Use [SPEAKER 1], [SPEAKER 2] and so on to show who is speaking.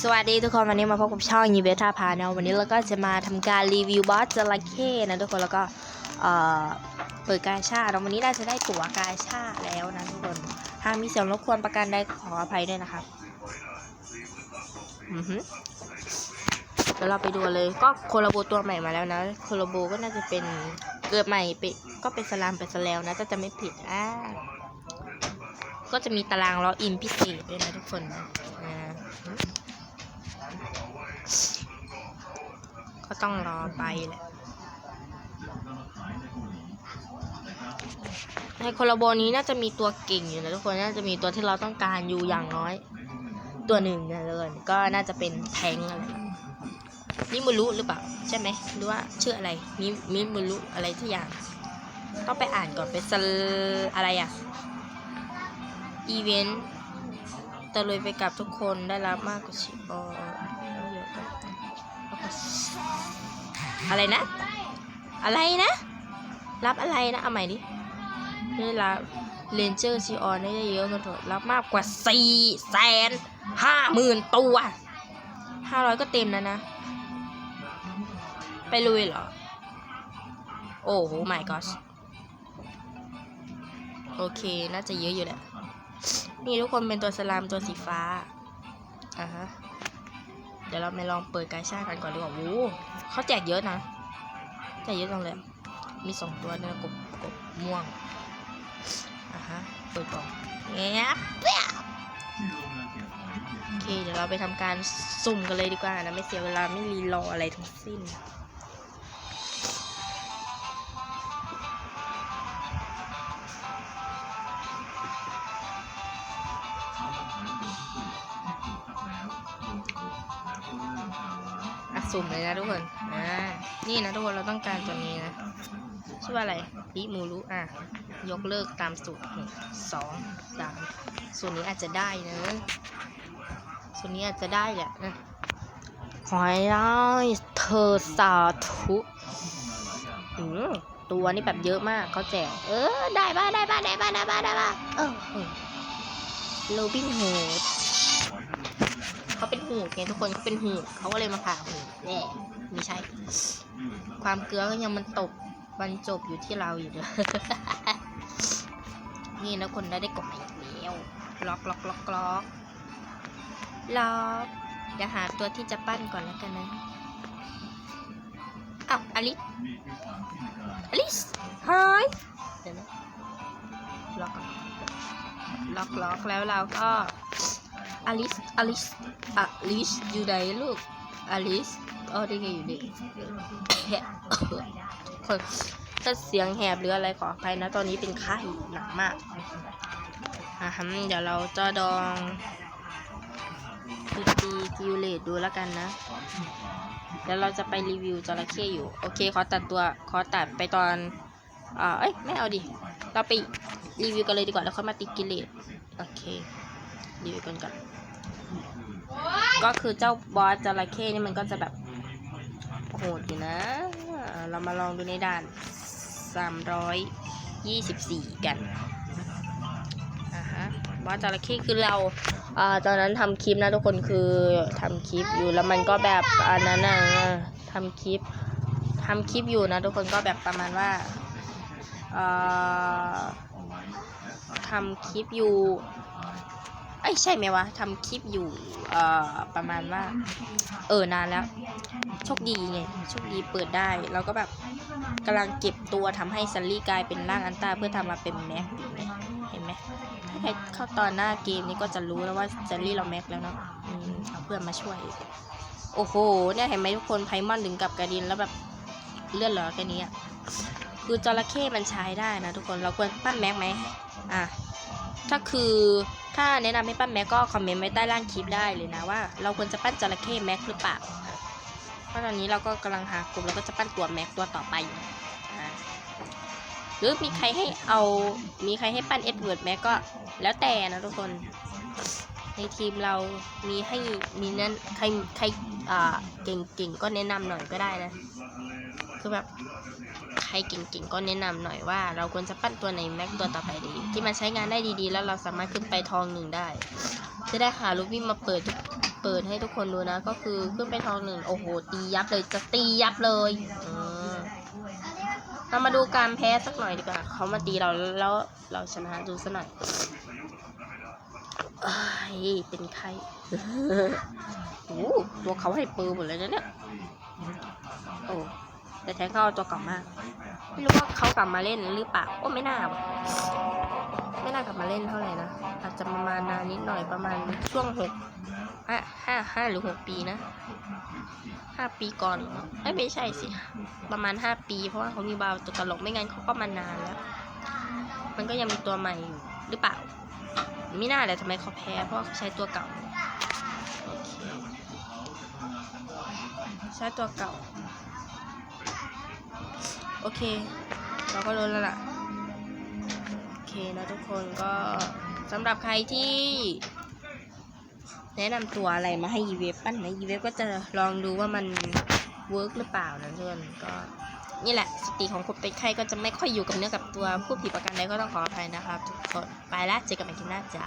[SPEAKER 1] สวัสดีทุกคนวันนี้มาพบกับช่องยีเบต้าพาเนวันนี้เราก็จะมาทำการรีวิวบอสจระเข้นะทุกคนแล้วก็เอ่อเปิดกาชาแล้ววันนี้เราจะได้ตั๋วกาชาแล้วนะทุกคนหากมีเสียงรบกวนประกันใดขออภัยด้วยนะครับอือฮึเดี๋ยวเราไปดูเลยก็โคลาโบตัวใหม่มาแล้วนะโคลาโบก็น่าจะเป็นเกิดใหม่ไปก็เป็นสลามไปซะแล้วนะถ้าจะไม่ผิดอ่าก็จะมีตารางล้ออินพิเศษด้วยนะทุกคนอ่า ก็ต้องรอไปแหละในโคลาโบนี้น่าจะมีตัวเก่งอยู่นะทุกคนน่าจะมีตัวที่เราต้องการอยู่อย่างน้อย ตัวหนึ่งนะเลยก็น่าจะเป็นแทงอะไรมิมูรุหรือเปล่าใช่ไหมหรือว่าชื่ออะไรมิมิมูรุอะไรทุกอย่าง ต้องไปอ่านก่อนเป็นสอะไรอะอีเวนต์ตะลุยไปกับทุกคนได้รับมากกว่าชิปอเยอ อะไรนะ อะไรนะ รับอะไรนะเอาใหม่ดิไม่รับเรนเจอร์ซีออนได้เยอะกันเถอะรับมากกว่าสี่แสนห้าหมื่นตัวห้าร้อยก็เต็มแล้วนะ ไปลุยเหรอ โอ้โห my gosh โอเค น่าจะเยอะอยู่แหละ นี่ทุกคนเป็นตัวสลามตัวสีฟ้าอ่าฮะ เดี๋ยวเราไปลองเปิดกาชากันก่อนดีกว่าโอ้เขาแจกเยอะนะ แจกเยอะจังเลย มีสองตัวเนี่ยกบกบม่วงอะฮะ เปิดกล่องเงี้ยเปี้ยโอเค เดี๋ยวเราไปทำการสุ่มกันเลยดีกว่านะ ไม่เสียเวลาไม่รีรออะไรทั้งสิ้น สุ่มเลยนะทุกคน อ่า นี่นะทุกคนเราต้องการตัวนี้นะ ชื่อว่าอะไรลิมูรุอะ ยกเลิกตามสูตรหนึ่งสองสามส่วนนี้อาจจะได้นะ ส่วนนี้อาจจะได้แหละนะขอให้ได้เธอสาธุอืมตัวนี้แบบเยอะมากเขาแจก เออ ได้บ้าได้บ้าได้บ้าได้บ้าได้บ้าเออโรบินฮูด เขาเป็นหูดไงทุกคนเขาเป็นหูดเขาก็เลยมาผ่าหูดแย่ไม่ใช่ ความเกลือก็ยังมันตกบรรจบอยู่ที่เราอยู่เด้อนี่นะคนได้ได้กดมาอีกแล้วล็อกล็อกล็อกล็อกล็อกเดี๋ยวหาตัวที่จะปั้นก่อนแล้วกันนะอ้าวอลิสอลิสหายเดี๋ยวนะล็อกล็อกล็อกแล้วเราก็ อลิสอลิสอลิสอยู่ไหนลูกอลิสอ๋อได้ไงอยู่นี่คนถ้าเสียงแหบหรืออะไรขออภัยนะ ตอนนี้เป็นไข้หนักมากอะฮัมเดี๋ยวเราจะดองพีจีกิวเลตดูแล้วกันนะ เดี๋ยวเราจะไปรีวิวจระเข้อยู่ โอเค ขอตัดตัว ขอตัดไปตอนอ่าเอ้ย ไม่เอาดิ เราไปรีวิวกันเลยดีกว่า แล้วค่อยมาติกิเลตโอเค รีกันก่อนก็คือเจ้าบอสจระเข้นี่มันก็จะแบบโหดอยู่นะ เรามาลองดูในด่าน 324 กันอ่าฮะบอสจระเข้คือเราอ่าตอนนั้นทำคลิปนะทุกคนคือทำคลิปอยู่แล้วมันก็แบบอันนั้นน่ะทำคลิปทำคลิปอยู่นะทุกคนก็แบบประมาณว่าเอ่อทำคลิปอยู่ อ้ยใช่ไหมวะทำคลิปอยู่เอ่อประมาณว่า เออนานแล้ว โชคดีไงโชคดีเปิดได้เราก็แบบกำลังเก็บตัวทำให้ซันลี่กลายเป็นร่างอันต้าเพื่อทำมาเป็นแม็กเห็นไหมเห็นไหมถ้าใครเข้าตอนหน้าเกมนี้ก็จะรู้แล้วว่าซันลี่เราแม็กแล้วเนาะอืมเอาเพื่อนมาช่วย โอ้โหเนี่ยเห็นไหมทุกคนไพมอนถึงกับกระดินแล้วแบบเลื่อนเหรอแค่นี้อะคือจระเข้มันใช้ได้นะทุกคนเราควรปั้นแม็กไหมอะถ้าคือ ถ้าแนะนำให้ปั้นแม็กก็คอมเมนต์ไว้ใต้ล่างคลิปได้เลยนะว่า เราควรจะปั้นจระเข้แม็กหรือเปล่าเพราะตอนนี้เราก็กำลังหากลุ่มแล้วก็จะปั้นตัวแม็กตัวต่อไปอยู่หรือมีใครให้เอามีใครให้ปั้นเอ็ดเวิร์ดแม็กก็แล้วแต่นะทุกคนในทีมเรามีให้มีนั้นใครใครอ่าเก่งก็แนะนำหน่อยก็ได้นะ คือแบบ ครเก่งๆก็แนะนำหน่อยว่า เราควรจะปั้นตัวไหนแม็กตัวต่อไปดี ที่มันใช้งานได้ดีๆ แล้วเราสามารถขึ้นไปทองหนึ่งได้ จะได้หาลูกวิ่งมาเปิดเปิดให้ทุกคนดูนะ ก็คือขึ้นไปทองหนึ่งโอ้โห ตียับเลยจะตียับเลยเออเรามาดูการแพ้สักหน่อยดีกว่าเขามาตีเราแล้วเราชนะดูสักหน่อยเป็นใครโอ้ตัวเขาให้ปืนหมดเลยนะเนี่ยโอ้ แต่แทงเขาเอาตัวเก่ามาก ไม่รู้ว่าเขากลับมาเล่นหรือเปล่าโอ้ไม่น่าวะไม่น่ากลับมาเล่นเท่าไหร่นะ อาจจะประมาณนานนิดหน่อยประมาณช่วงหกห้าห้าห้าหรือหกปีนะห้าปีก่อนเอ้ไม่ใช่สิ ประมาณห้าปี เพราะว่าเขามีบาวตัวตลกไม่งั้นเขาก็มานานแล้ว มันก็ยังมีตัวใหม่อยู่หรือเปล่า ไม่น่าเลยทำไมเขาแพ้ เพราะาเขาใช้ตัวเก่าใช้ตัวเก่า โอเค เราก็รู้แล้วล่ะ โอเคนะทุกคนก็สำหรับใครที่แนะนำตัวอะไรมาให้ยีเวฟปั้นนะยีเวฟก็จะลองดูว่ามันเวิร์กหรือเปล่านะทุกคนก็นี่แหละสติของคนเป็นไข้ก็จะไม่ค่อยอยู่กับเนื้อกับตัวผู้ผิดประกันใดก็ต้องขออภัยนะครับ ทุกคน ไปละเจอกันใหม่คลิปหน้าจ้า